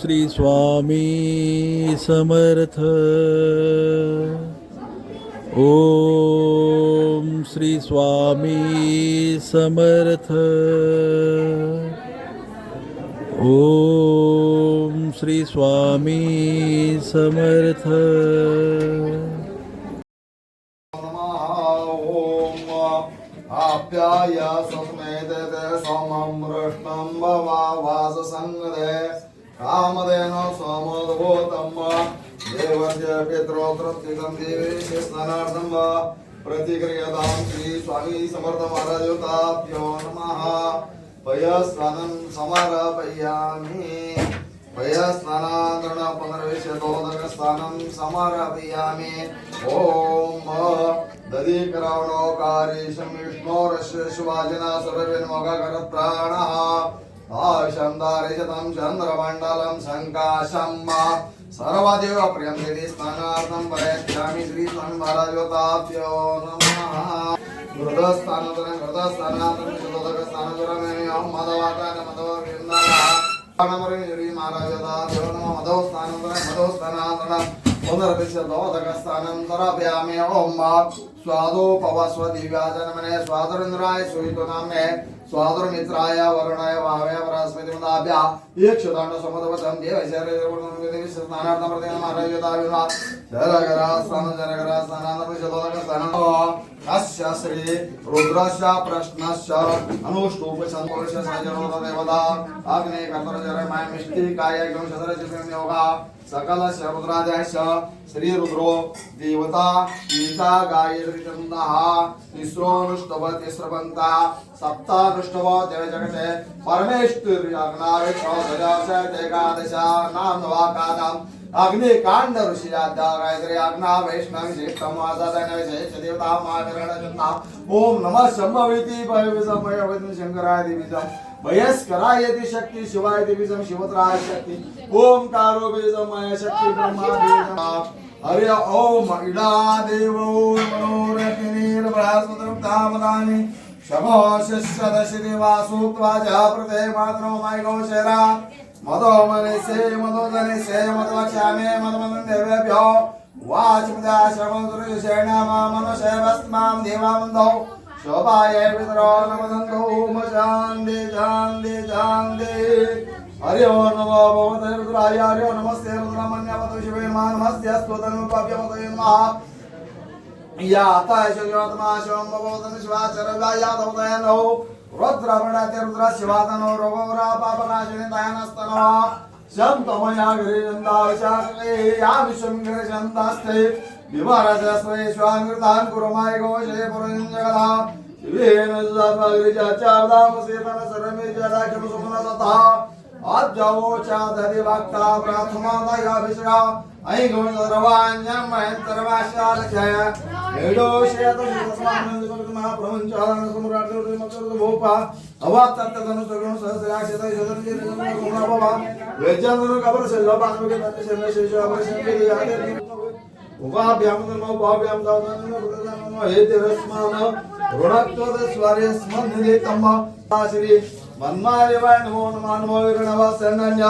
श्री स्वामी समर्थ। ओम श्री स्वामी समर्थ। ओम श्री स्वामी समर्थ। आप्याय सस्मेते समं वृष्णं भवा वाससङ्गदे। కామదేనో సోమోదవో తమ్మ దేవస్య పిత్రోత్రం దేవి స్నానార్థం వా. ప్రతిక్రియతాం శ్రీ స్వామి సమర్థ మహారాజోతాభ్యో నమ. పయస్నానం సమారాపయామి. పయస్నానాంధ్రణ పునర్విశ్యతోదక స్నానం సమారాపయామి. ఓం దదీకరావణోకారీశం విష్ణోరస్య శివాజిన సురవిన్మోగర భావిషం దారిశతం చంద్రమండలం సంకాశం మా సర్వదేవ ప్రియం దేవి స్నానార్థం ప్రయచ్చామి శ్రీ స్వామి మహారాజోతాభ్యో నమ హృదయస్థానంతరం హృదయస్థానార్థం హృదయస్థానంతరం మధవాకార మధవ నమ नाम्ने स्वादुर्मित्राय वरुणाय भावे वरास्मति मुदाभ्या एकशताण्ड समदवतं देव शरीर स्नानार्थं प्रति महाराजोताभ्यो जरगरा स्नानं जरगरा स्नानान्तरं श्री रुद्रस्य प्रश्नस्य अनुष्टुप संतोष सजनोद अग्ने कर्तर जरमाय मिष्टि काय श्रीरुद्रो योगा देवता गीता गायत्री चंदः तिस्रोनुष्टव तिस्रपंता सप्तानुष्टव देव जगते परमेश्वर एकादश नाम नवाकादम अग्निकांड ऋषी आद्या गायत्री अग्ना वैष्णव श्रेष्ठम आजादन विशेष देवता महावीरण चंदा ओम नमः शंभवेती भयविजम भयवती शंकराय देवीजम भयस्कराय यति शक्ती शिवाय देवीजम शिवत्राय शक्ती ओम कारो बीजम मय शक्ती ब्रह्मा बीजम हरि ओम इडा देव मनोरतिनीर बृहस्पतिम तामदानि शमो शिष्य दशि देवा सूक्त्वा च प्रते मातरो మధోమనిసే మధోదనిసే మధువక్షామే మధుమనుభ్యో వాచిముదాశ్రమదురుషేణామామనుషేవస్మాం దేవానందౌ శోభాయే పితరో నమదంతో ఉమ శాంతి శాంతి శాంతి హరియో నమో భగవతే రుద్రాయ హరియో నమస్తే రుద్రమన్యవత శివే మా నమస్తే స్తోతను పాప్యవత నమః आता यशोजोत्मा शिवं भगवतं शिवाचरव्यायादवदयनौ रुद्रमणाते रुद्र शिवातनो रोगोरा पापनाशिनी दयानस्तनो. शन्तमया गिरिजन्दावशाकले या विश्वं गिरिजन्दास्ते विमाराजस्वये स्वामृतान् कुरुमाय घोषे पुरञ्जगला शिवेन सुधात्मगिरिजाचारदामसेतन सर्वमे जडाख्यं सुमन तथा आद्यवोचा भक्ता प्राथमा दयाभिषया ऐ गुण सर्वाण्यं महेन्तरवाशालक्षय एडोशयत शिवस्मानन्द महाप्रपञ्चालन सम्राट भूपा अवात्तनु सगुण सहस्राक्षत शतंजि गुण भवा वेजंद्र कबर से लबान के तत् से शेष अवर से यादे उपाभ्याम नमो उपाभ्याम दावन नमो हे तिरस्मान ऋणत्वद स्वार्य स्मन्निले तम्मा श्री मन्मार्यवाय नमो नमो नमो विरणवासन्नन्य